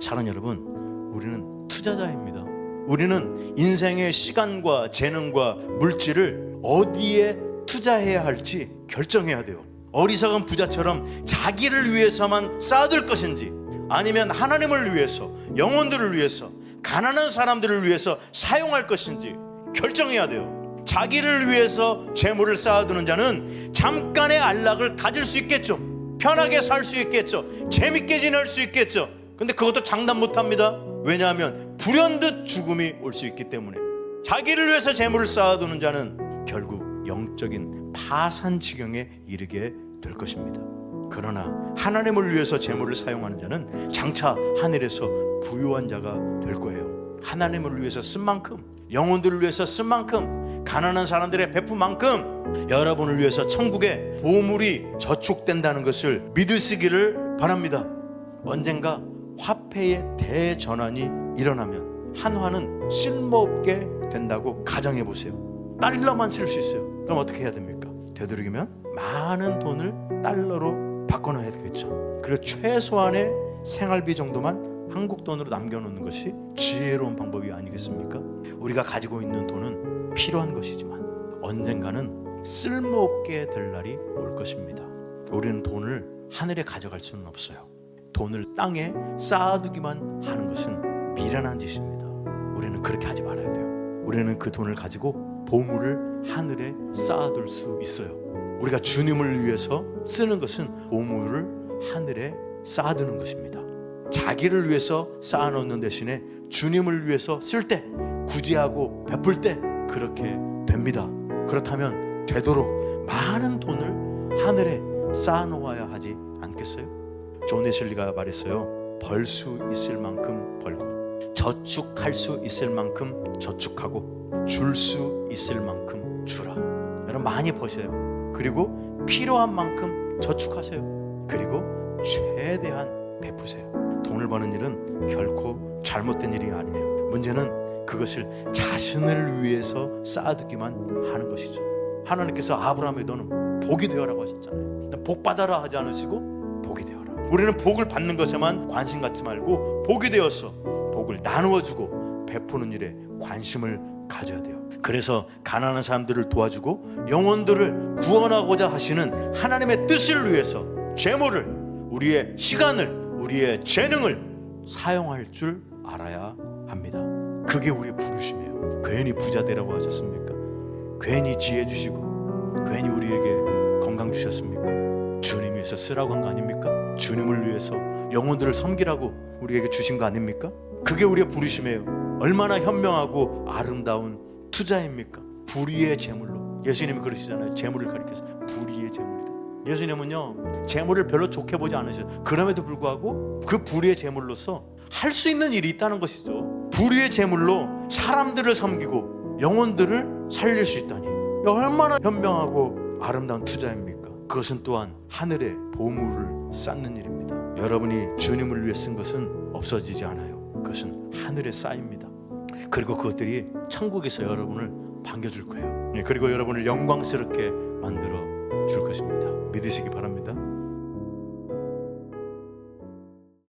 사랑 여러분, 우리는 투자자입니다. 우리는 인생의 시간과 재능과 물질을 어디에 투자해야 할지 결정해야 돼요. 어리석은 부자처럼 자기를 위해서만 쌓아둘 것인지 아니면 하나님을 위해서 영혼들을 위해서 가난한 사람들을 위해서 사용할 것인지 결정해야 돼요. 자기를 위해서 재물을 쌓아두는 자는 잠깐의 안락을 가질 수 있겠죠. 편하게 살 수 있겠죠. 재밌게 지낼 수 있겠죠. 근데 그것도 장담 못 합니다. 왜냐하면 불현듯 죽음이 올 수 있기 때문에. 자기를 위해서 재물을 쌓아두는 자는 결국 영적인 파산 지경에 이르게 될 것입니다. 그러나 하나님을 위해서 재물을 사용하는 자는 장차 하늘에서 부유한 자가 될 거예요. 하나님을 위해서 쓴 만큼, 영혼들을 위해서 쓴 만큼, 가난한 사람들의 베푼 만큼 여러분을 위해서 천국에 보물이 저축된다는 것을 믿으시기를 바랍니다. 언젠가 화폐의 대전환이 일어나면 한화는 쓸모없게 된다고 가정해 보세요. 달러만 쓸 수 있어요. 그럼 어떻게 해야 됩니까? 되도록이면 많은 돈을 달러로 바꿔놔야 되겠죠. 그리고 최소한의 생활비 정도만 한국 돈으로 남겨놓는 것이 지혜로운 방법이 아니겠습니까? 우리가 가지고 있는 돈은 필요한 것이지만 언젠가는 쓸모없게 될 날이 올 것입니다. 우리는 돈을 하늘에 가져갈 수는 없어요. 돈을 땅에 쌓아두기만 하는 것은 미련한 짓입니다. 우리는 그렇게 하지 말아야 돼요. 우리는 그 돈을 가지고 보물을 하늘에 쌓아둘 수 있어요. 우리가 주님을 위해서 쓰는 것은 보물을 하늘에 쌓아두는 것입니다. 자기를 위해서 쌓아놓는 대신에 주님을 위해서 쓸 때, 구제하고 베풀 때 그렇게 됩니다. 그렇다면 되도록 많은 돈을 하늘에 쌓아놓아야 하지 않겠어요? 존 웨슬리가 말했어요. 벌 수 있을 만큼 벌고 저축할 수 있을 만큼 저축하고 줄 수 있을 만큼 주라. 여러분 많이 버세요. 그리고 필요한 만큼 저축하세요. 그리고 최대한 베푸세요. 돈을 버는 일은 결코 잘못된 일이 아니에요. 문제는 그것을 자신을 위해서 쌓아두기만 하는 것이죠. 하나님께서 아브라함에 너는 복이 되어라고 하셨잖아요. 복 받아라 하지 않으시고. 우리는 복을 받는 것에만 관심 갖지 말고 복이 되어서 복을 나누어 주고 베푸는 일에 관심을 가져야 돼요. 그래서 가난한 사람들을 도와주고 영혼들을 구원하고자 하시는 하나님의 뜻을 위해서 재물을 우리의 시간을 우리의 재능을 사용할 줄 알아야 합니다. 그게 우리의 부르심이에요. 괜히 부자 되라고 하셨습니까? 괜히 지혜 주시고 괜히 우리에게 건강 주셨습니까? 위해서 쓰라고 한 거 아닙니까? 주님을 위해서 영혼들을 섬기라고 우리에게 주신 거 아닙니까? 그게 우리의 부르심이에요. 얼마나 현명하고 아름다운 투자입니까? 불의의 재물로. 예수님이 그러시잖아요. 재물을 가리켜서 불의의 재물이다. 예수님은요 재물을 별로 좋게 보지 않으셔요. 그럼에도 불구하고 그 불의의 재물로서 할 수 있는 일이 있다는 것이죠. 불의의 재물로 사람들을 섬기고 영혼들을 살릴 수 있다니 얼마나 현명하고 아름다운 투자입니까? 그것은 또한 하늘에 보물을 쌓는 일입니다. 여러분이 주님을 위해 쓴 것은 없어지지 않아요. 그것은 하늘에 쌓입니다. 그리고 그것들이 천국에서 여러분을 반겨줄 거예요. 예, 그리고 여러분을 영광스럽게 만들어 줄 것입니다. 믿으시기 바랍니다.